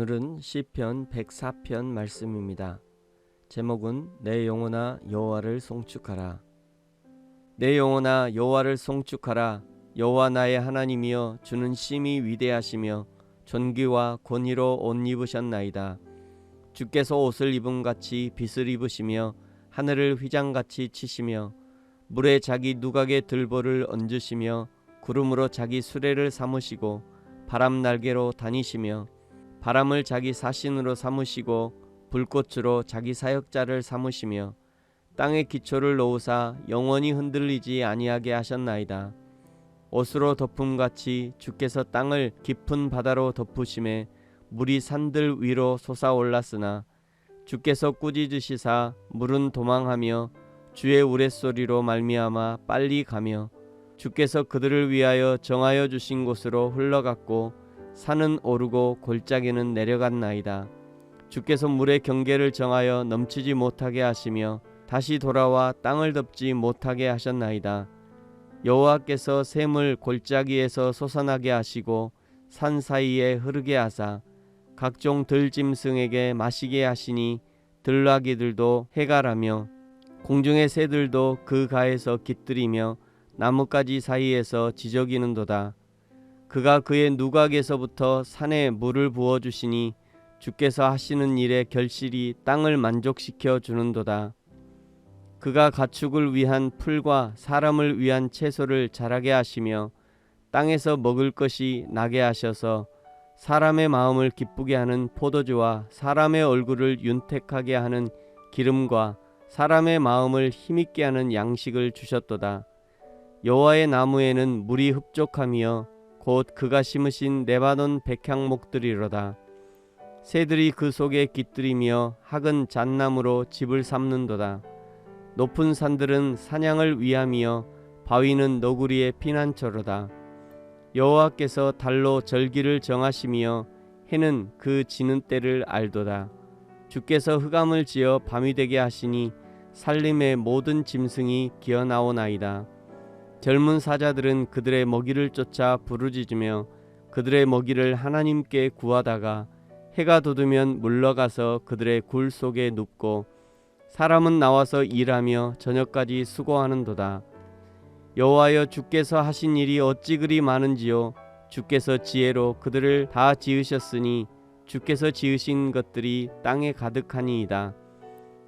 오늘은 시편 104편 말씀입니다. 제목은 내 영혼아 여호와를 송축하라. 내 영혼아 여호와를 송축하라. 여호와 나의 하나님이여 주는 심히 위대하시며 존귀와 권위로 옷 입으셨나이다. 주께서 옷을 입은 같이 빛을 입으시며 하늘을 휘장같이 치시며 물에 자기 누각의 들보를 얹으시며 구름으로 자기 수레를 삼으시고 바람 날개로 다니시며 바람을 자기 사신으로 삼으시고 불꽃으로 자기 사역자를 삼으시며 땅의 기초를 놓으사 영원히 흔들리지 아니하게 하셨나이다. 옷으로 덮음 같이 주께서 땅을 깊은 바다로 덮으심에 물이 산들 위로 솟아올랐으나 주께서 꾸짖으시사 물은 도망하며 주의 우레소리로 말미암아 빨리 가며 주께서 그들을 위하여 정하여 주신 곳으로 흘러갔고 산은 오르고 골짜기는 내려갔나이다. 주께서 물의 경계를 정하여 넘치지 못하게 하시며 다시 돌아와 땅을 덮지 못하게 하셨나이다. 여호와께서 샘을 골짜기에서 솟아나게 하시고 산 사이에 흐르게 하사 각종 들짐승에게 마시게 하시니 들나귀들도 해가라며 공중의 새들도 그 가에서 깃들이며 나뭇가지 사이에서 지저귀는도다. 그가 그의 누각에서부터 산에 물을 부어 주시니 주께서 하시는 일에 결실이 땅을 만족시켜 주는도다. 그가 가축을 위한 풀과 사람을 위한 채소를 자라게 하시며 땅에서 먹을 것이 나게 하셔서 사람의 마음을 기쁘게 하는 포도주와 사람의 얼굴을 윤택하게 하는 기름과 사람의 마음을 힘있게 하는 양식을 주셨도다. 여호와의 나무에는 물이 흡족하며 곧 그가 심으신 네바논 백향목들이로다. 새들이 그 속에 깃들이며 학은 잣나무로 집을 삼는도다. 높은 산들은 사냥을 위함이여 바위는 너구리의 피난처로다. 여호와께서 달로 절기를 정하시며 해는 그 지는 때를 알도다. 주께서 흑암을 지어 밤이 되게 하시니 살림의 모든 짐승이 기어 나오나이다. 젊은 사자들은 그들의 먹이를 쫓아 부르짖으며 그들의 먹이를 하나님께 구하다가 해가 돋으면 물러가서 그들의 굴 속에 눕고 사람은 나와서 일하며 저녁까지 수고하는도다. 여호와여 주께서 하신 일이 어찌 그리 많은지요 주께서 지혜로 그들을 다 지으셨으니 주께서 지으신 것들이 땅에 가득하니이다.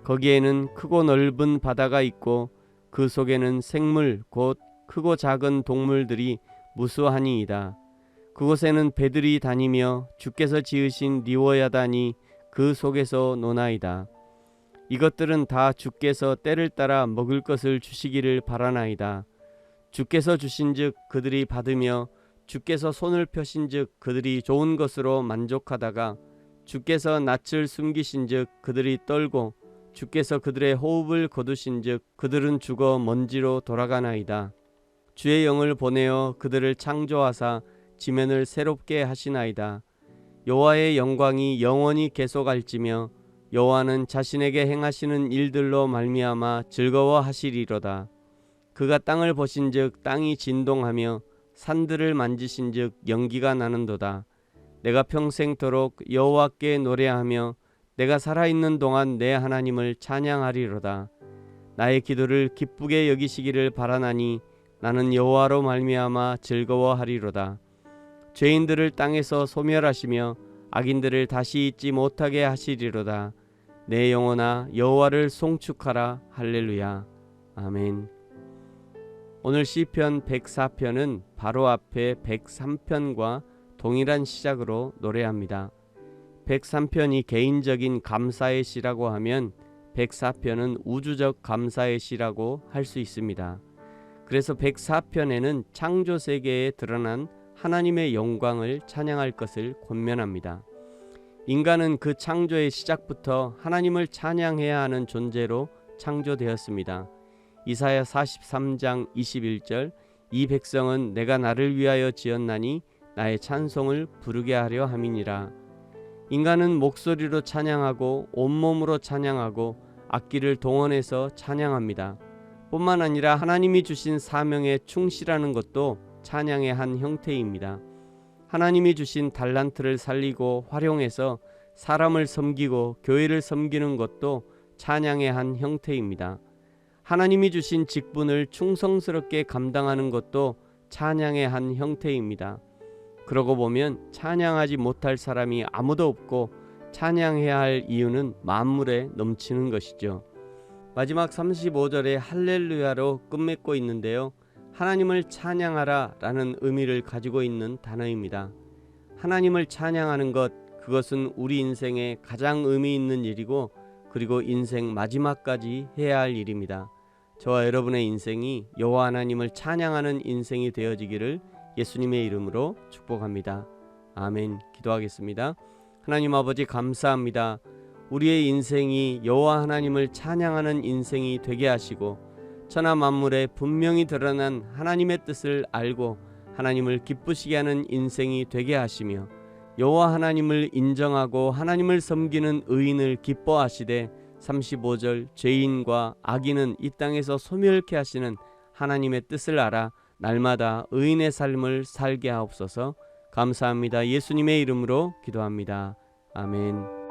거기에는 크고 넓은 바다가 있고 그 속에는 생물 곧 크고 작은 동물들이 무수하니이다. 그곳에는 배들이 다니며 주께서 지으신 리워야단이 그 속에서 노나이다. 이것들은 다 주께서 때를 따라 먹을 것을 주시기를 바라나이다. 주께서 주신즉 그들이 받으며 주께서 손을 펴신즉 그들이 좋은 것으로 만족하다가 주께서 낯을 숨기신즉 그들이 떨고 주께서 그들의 호흡을 거두신즉 그들은 죽어 먼지로 돌아가나이다. 주의 영을 보내어 그들을 창조하사 지면을 새롭게 하시나이다. 여호와의 영광이 영원히 계속할지며 여호와는 자신에게 행하시는 일들로 말미암아 즐거워하시리로다. 그가 땅을 보신즉 땅이 진동하며 산들을 만지신즉 연기가 나는도다. 내가 평생토록 여호와께 노래하며 내가 살아있는 동안 내 하나님을 찬양하리로다. 나의 기도를 기쁘게 여기시기를 바라나니 나는 여호와로 말미암아 즐거워하리로다. 죄인들을 땅에서 소멸하시며 악인들을 다시 잊지 못하게 하시리로다. 내 영혼아 여호와를 송축하라 할렐루야. 아멘. 오늘 시편 104편은 바로 앞에 103편과 동일한 시작으로 노래합니다. 103편이 개인적인 감사의 시라고 하면 104편은 우주적 감사의 시라고 할 수 있습니다. 그래서 104편에는 창조 세계에 드러난 하나님의 영광을 찬양할 것을 권면합니다. 인간은 그 창조의 시작부터 하나님을 찬양해야 하는 존재로 창조되었습니다. 이사야 43장 21절 이 백성은 내가 나를 위하여 지었나니 나의 찬송을 부르게 하려 함이니라. 인간은 목소리로 찬양하고 온몸으로 찬양하고 악기를 동원해서 찬양합니다. 뿐만 아니라 하나님이 주신 사명에 충실하는 것도 찬양의 한 형태입니다. 하나님이 주신 달란트를 살리고 활용해서 사람을 섬기고 교회를 섬기는 것도 찬양의 한 형태입니다. 하나님이 주신 직분을 충성스럽게 감당하는 것도 찬양의 한 형태입니다. 그러고 보면 찬양하지 못할 사람이 아무도 없고 찬양해야 할 이유는 만물에 넘치는 것이죠. 마지막 35절에 할렐루야로 끝맺고 있는데요. 하나님을 찬양하라 라는 의미를 가지고 있는 단어입니다. 하나님을 찬양하는 것, 그것은 우리 인생에 가장 의미 있는 일이고 그리고 인생 마지막까지 해야 할 일입니다. 저와 여러분의 인생이 여호와 하나님을 찬양하는 인생이 되어지기를 예수님의 이름으로 축복합니다. 아멘. 기도하겠습니다. 하나님 아버지 감사합니다. 우리의 인생이 여호와 하나님을 찬양하는 인생이 되게 하시고 천하 만물에 분명히 드러난 하나님의 뜻을 알고 하나님을 기쁘시게 하는 인생이 되게 하시며 여호와 하나님을 인정하고 하나님을 섬기는 의인을 기뻐하시되 35절 죄인과 악인은 이 땅에서 소멸케 하시는 하나님의 뜻을 알아 날마다 의인의 삶을 살게 하옵소서. 감사합니다. 예수님의 이름으로 기도합니다. 아멘.